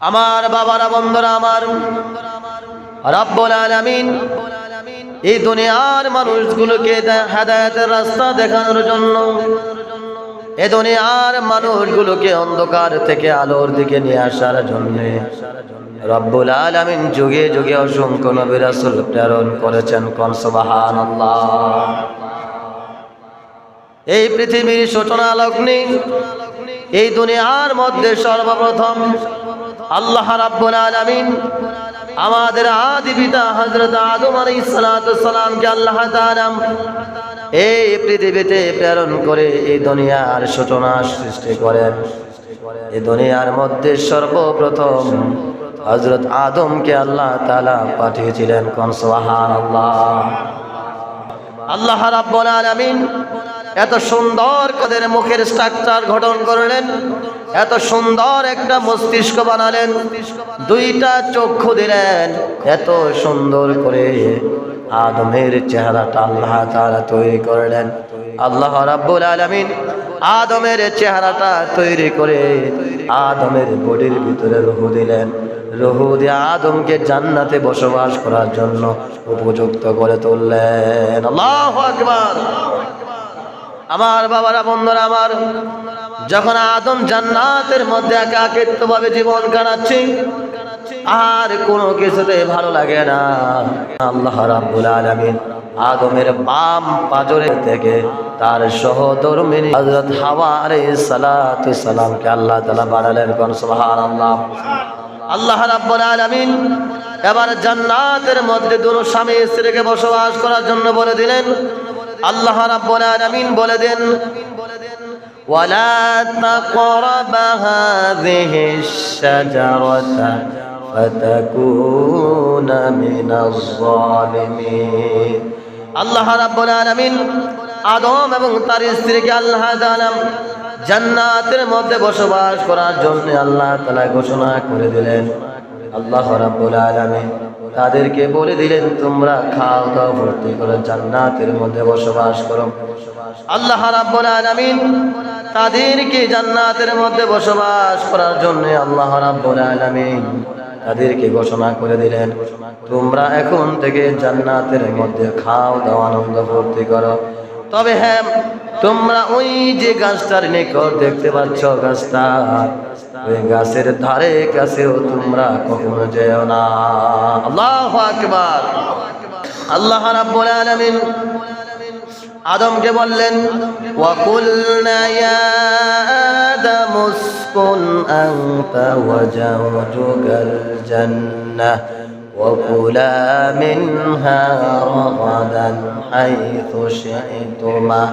আমার বাবারা, বন্ধুরা আমার, রব্বুল আলামিন এই দুনিয়ার মানুষগুলোকে হেদায়েতের রাস্তা দেখানোর জন্য, এ দুনিয়ার মানুষগুলোকে অন্ধকার থেকে আলোর দিকে নিয়ে আসার জন্য রব্বুল আলামিন যুগে যুগে অসংখ্য নবী রাসূল প্রেরণ করেছেন। কোন সুবহানাল্লাহ। এই পৃথিবীর সূচনা লগ্নে, এই দুনিয়ার মধ্যে সর্বপ্রথম আল্লাহ রাব্বুল আলামিন আমাদের আদি পিতা হযরত আদম আলাইহিস সালাতু সালামকে আল্লাহ তাআলা এই পৃথিবীতে প্রেরণ করে এই দুনিয়ার সূচনা সৃষ্টি করেন। এই দুনিয়ার মধ্যে সর্বপ্রথম হযরত আদমকে আল্লাহ তাআলা পাঠিয়েছিলেন। কোন সুবহানাল্লাহ। আল্লাহ রাব্বুল আলামিন এত সুন্দর কদের মুখের স্ট্রাকচার গঠন করলেন, এত সুন্দর একটা মস্তিষ্ক বানালেন, দুইটা চক্ষু দিলেন, এত সুন্দর করে আদমের চেহারাটা আল্লাহ তাআলা তৈরি করলেন। আল্লাহ রাব্বুল আলামিন আদমের চেহারাটা তৈরি করে আদমের বডির ভিতরে রুহু দিলেন। রুহু দিয়ে আদমকে জান্নাতে বসবাস করার জন্য উপযুক্ত করে তুললেন। আল্লাহু আমার বাবারা, বন্ধুরা আমার, যখন আদম জান্নাতের মধ্যে একাকিত্বভাবে জীবন কাটাচ্ছি, আর কোনো কিছুতে ভালো লাগে না। আল্লাহ রাব্বুল আলামিন আদমের বাম পাজরে থেকে তার সহধর্মিনী হযরত হাওয়া আলাইহিস সালাতু আল্লাহ তাআলা বানালেন কোন? সুবহানাল্লাহ। আল্লাহ রাব্বুল আলামিন এবার জান্নাতের মধ্যে দুটো স্বামী স্ত্রীকে বসবাস করার জন্য বলে দিলেন আল্লাহ রাব্বুল আলামিন বলে দেন, ওয়ালা তাকরাবা হাযিহি শাজারাতা ফাতাকুনা মিনাজ জালিমিন আল্লাহ রাব্বুল আলামিন আদম এবং তার স্ত্রীকে আল্লাহ তাআলা জান্নাতের মধ্যে বসবাস করার জন্য আল্লাহ তাআলা ঘোষণা করে দিলেন। আল্লাহ রাব্বুল আলামিন তাদেরকে বলে দিলেন, তোমরা খাও দাও ভর্তি করো, জান্নাতের মধ্যে বসবাস করো। আল্লাহ রাব্বুল আলামিন তাদেরকে জান্নাতের মধ্যে বসবাস করার জন্য আল্লাহ রাব্বুল আলামিন তাদেরকে ঘোষণা করে দিলেন, তোমরা এখন থেকে জান্নাতের মধ্যে খাও, দাও, আনন্দ, ভর্তি করো। তবে হ্যাঁ তোমরা ওই যে গাছটার নিকট দেখতে পাচ্ছ, গাছটা ওই গাছের ধারে কাছেও তোমরা কখনো যেও না আল্লাহ আকবার আল্লাহ রাব্বুল আলামিন আদমকে বললেন ওয়াকুলনা ইয়া আদামু উসকুন আনতা ওয়া জাওজুকাল জান্নাহ وكلا منها رغدا حيث شئتما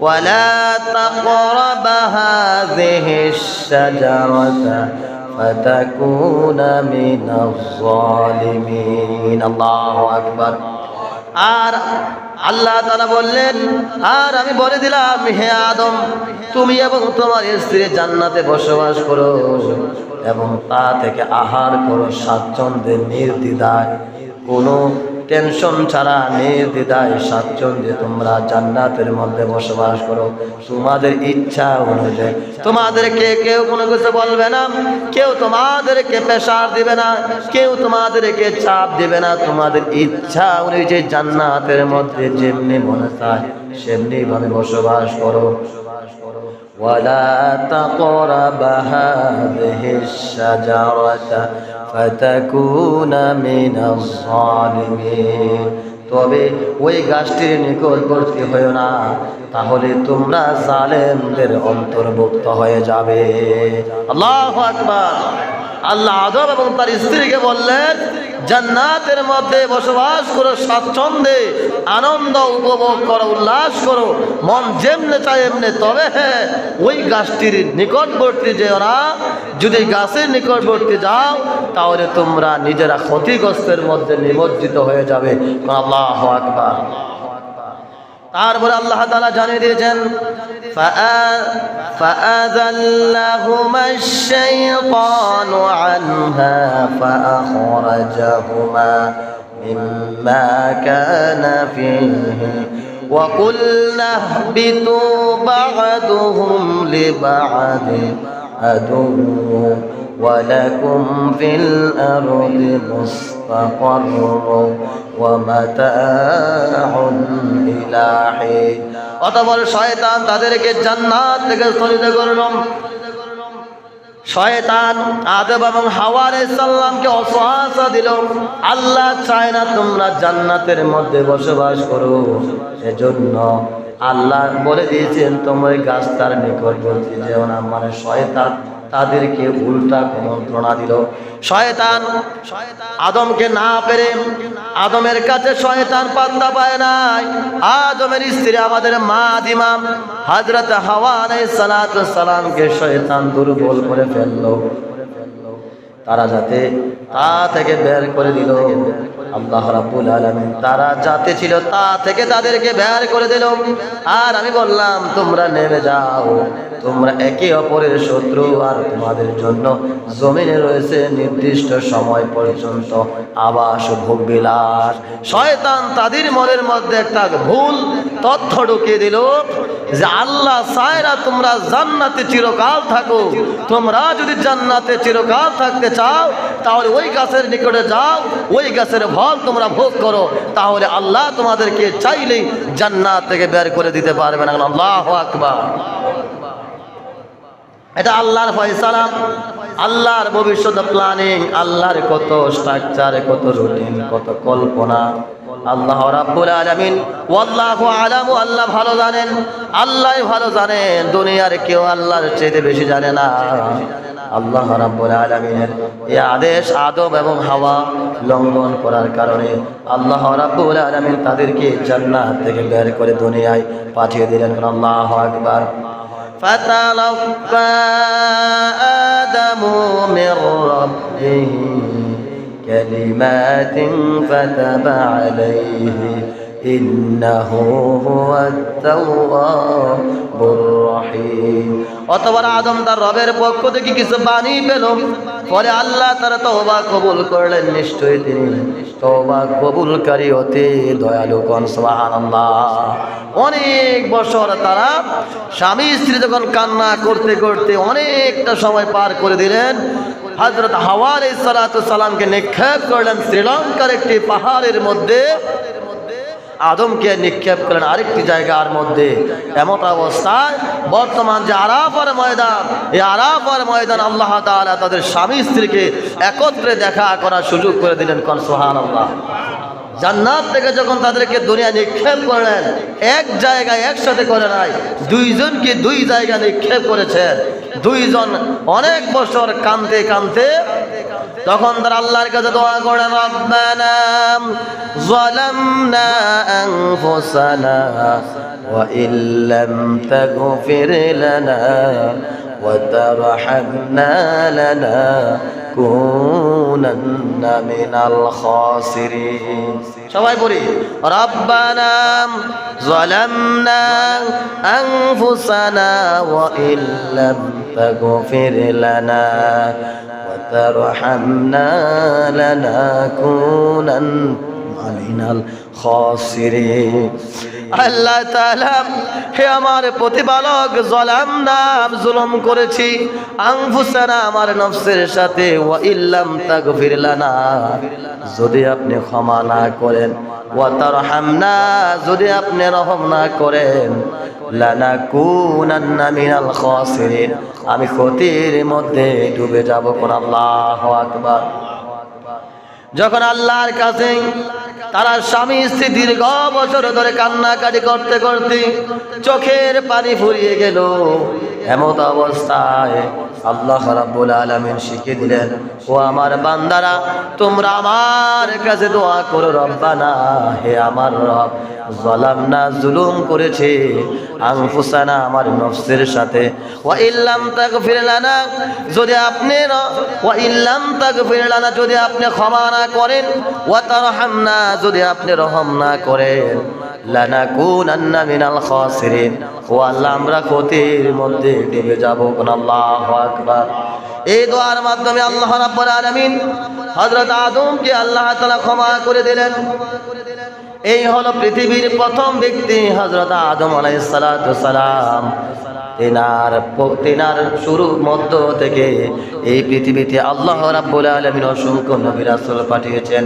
ولا تقرب هذه الشجرة فتكون من الظالمين الله أكبر আর আল্লাহ তারা বললেন আর আমি বলে দিলাম হে আদম তুমি এবং তোমার স্ত্রী জান্নাতে বসবাস করো এবং তা থেকে আহার করো স্বাচ্ছন্দ্যে নির্দ্বিধায় কোনো টেনশন ছাড়া নির্দ্বিধায় স্বাচ্ছন্দ্যে তোমরা জান্নাতের মধ্যে বসবাস করো তোমাদের ইচ্ছা অনুযায়ী তোমাদেরকে কেউ কোনো কিছু বলবে না কেউ তোমাদেরকে প্রেশার দিবে না কেউ তোমাদেরকে চাপ দিবে না তোমাদের ইচ্ছা অনুযায়ী জান্নাতের মধ্যে যেমনি মনে চায় সেমনি ভাবে বসবাস করো ولا تقرب هذه الشجرة فتكون من الظالمين তবে ওই গাছটির নিকটবর্তী হয়েও না, তাহলে তোমরা জালেমদের অন্তর্ভুক্ত হয়ে যাবে। আল্লাহ আকবার। আল্লাহ আদম এবং তার স্ত্রীকে বললেন জান্নাতের মধ্যে বসবাস করো, স্বাচ্ছন্দ্যে আনন্দ উপভোগ করো, উল্লাস করো। মন যেমনে চায় এমনি, তবে হ্যাঁ ওই গাছটির নিকটবর্তী যে ওরা যদি গাছের নিকটবর্তী যাও, তাহলে তোমরা নিজেরা ক্ষতিগ্রস্তের মধ্যে নিমজ্জিত হয়ে যাবে। আল্লাহ আকবার তারপরে আল্লাহ তালা জানিয়ে দিয়েছেন فأذلهما الشيطان عنها فأخرجهما مما كان فيه. وقلنا اهبطوا بعضهم لبعض عدو ولكم في الأرض مستقر ومتاع إلى حين. অতঃপর শয়তান তাদেরকে জান্নাত থেকে স্থলিত করলাম শয়তান আদব এবং হাওয়ার সাল্লামকে অসহাসা দিল। আল্লাহ চায় না তোমরা জান্নাতের মধ্যে বসবাস করো। এজন্য আল্লাহ বলে দিয়েছেন, তোমার গাছ তার নিকটবর্তী যেও না। মানে শয়তান তাদেরকে উল্টা মন্ত্রণা দিল। শয়তান আদমকে না পেরে আদমের কাছে শয়তান পাত্তা পায় নাই। আদমের স্ত্রী আমাদের মা দিমাম হাজরত হাওয়া সালাত সালাতু সালামকে শয়তান দুর্বল করে ফেলল। তারা যাতে তা থেকে বের করে দিল। আল্লাহ রাব্বুল তারা যাতে ছিল তা থেকে তাদেরকে বের করে দিল। আর আমি বললাম, তোমরা নেমে যাও। তোমরা একে অপরের শত্রু আর তোমাদের জন্য জমিনে রয়েছে নির্দিষ্ট সময় পর্যন্ত আবাস ভোগ বিলাস। শয়তান তাদের মনের মধ্যে একটা ভুল তথ্য ঢুকিয়ে দিল যে আল্লাহ সায়রা, তোমরা জান্নাতে চিরকাল থাকো। তোমরা যদি জান্নাতে চিরকাল থাকতে চাও, তাহলে ওই গাছের নিকটে যাও, ওই গাছের ফল তোমরা ভোগ করো। তাহলে আল্লাহ তোমাদেরকে চাইলেই জান্নাত থেকে বের করে দিতে পারবে না। আল্লাহ আকবার। এটা আল্লাহর ফয়সালা। আল্লাহর ভবিষ্যৎ প্ল্যানিং আল্লাহর কত স্ট্রাকচার কত রুটিন কত কল্পনা। আল্লাহ রাব্বুল আলামিন ওয়াল্লাহু আলামু আল্লাহ ভালো জানেন আল্লাহ ভালো জানেন দুনিয়ার কেউ আল্লাহর চেয়ে বেশি জানে না আল্লাহ রাব্বুল আলামিনের এই আদেশ আদম এবং হাওয়া লঙ্ঘন করার কারণে আল্লাহ রাব্বুল আলামিন তাদেরকে জান্নাত থেকে বের করে দুনিয়ায় পাঠিয়ে দিলেন আল্লাহু আকবার فتلقى آدم من ربه كلمات فتب عليه إنه هو التواب الرحيم অতবার আদম তার রবের পক্ষ থেকে কিছু বাণী পেল পরে আল্লাহ তার তওবা কবুল করলেন নিশ্চয়ই তিনি তওবা কবুলকারী অতি দয়ালু কোন সুবহানাল্লাহ অনেক বছর তারা স্বামী স্ত্রী যখন কান্না করতে করতে অনেকটা সময় পার করে দিলেন হজরত হাওয়ার সালামকে নিক্ষেপ করলেন। শ্রীলঙ্কার একটি পাহাড়ের মধ্যে। আদমকে নিক্ষেপ করেন আরেকটি জায়গার মধ্যে। এমন অবস্থায় বর্তমান যে আরাফার ময়দান, এই আরাফার ময়দান আল্লাহ তাআলা তাদের স্বামী স্ত্রীকে একত্রে দেখা করার সুযোগ করে দিলেন কন সোহান আল্লাহ জান্নাত থেকে যখন তাদেরকে দুনিয়া নিক্ষেপ করলেন, এক জায়গায় একসাথে করে নাই, দুইজনকে দুই জায়গা নিক্ষেপ করেছেন। দুইজন অনেক বছর কানতে কানতে তখন তারা আল্লাহর কাছে দোয়া করেন, রব্বানা যালামনা আনফুসানা ওয়া ইল্লাম তাগফির লানা وترحمنا لنكونن من الخاسرين সবাই বলি রব্বানা ظلمنا أنفسنا وإن لم تغفر لنا وترحمنا لنكونن من الخاسرين আল্লাহ তাআলা, হে আমার প্রতিপালক, জলাম নাম জুলুম করেছি। আংফুসানা আমার নফসের সাথে, ওয়া ইল্লাম তাগফির লানা। যদি আপনি ক্ষমা না করেন যদি আপনি রহম না করেন মিনাল খাসিরিন। আমি ক্ষতির মধ্যে ডুবে যাব আল্লাহু আকবার। যখন আল্লাহর কাছে তারা স্বামী স্ত্রী দীর্ঘ বছর ধরে কান্নাকাটি করতে করতে চোখের পানি ফুরিয়ে গেল। এমত অবস্থায় আল্লাহ রাব্বুল আলামিন শিখিয়ে দিলেন, ও আমার বান্দারা, তোমরা আমার কাছে দোয়া করো, রব্বানা, হে আমার রব জালামনা জুলুম করেছে। আনফুসানা আমার নফসের সাথে। ওয়া ইল্লাম তাগফির লানা, যদি আপনি ওয়া ইল্লাম তাগফির লানা, যদি আপনি ক্ষমা না করেন। ওয়া তারহামনা, যদি আপনি রহম না করেন। লানাকুনান্না মিনাল খাসিরিন। ও আল্লাহ, আমরা ক্ষতির মধ্যে ডুবে যাব। কোন আল্লাহু আকবার। এই দোয়ার মাধ্যমে আল্লাহ রাব্বুল আলামিন হযরত আদমকে আল্লাহ তালা ক্ষমা করে দিলেন। এই হলো পৃথিবীর প্রথম ব্যক্তি হজরত আদম আলাইসালাম তেনার তেনার শুরু মধ্য থেকে এই পৃথিবীতে আল্লাহ রাব্বুল আলমিন অসংখ্য নবীর আসল পাঠিয়েছেন।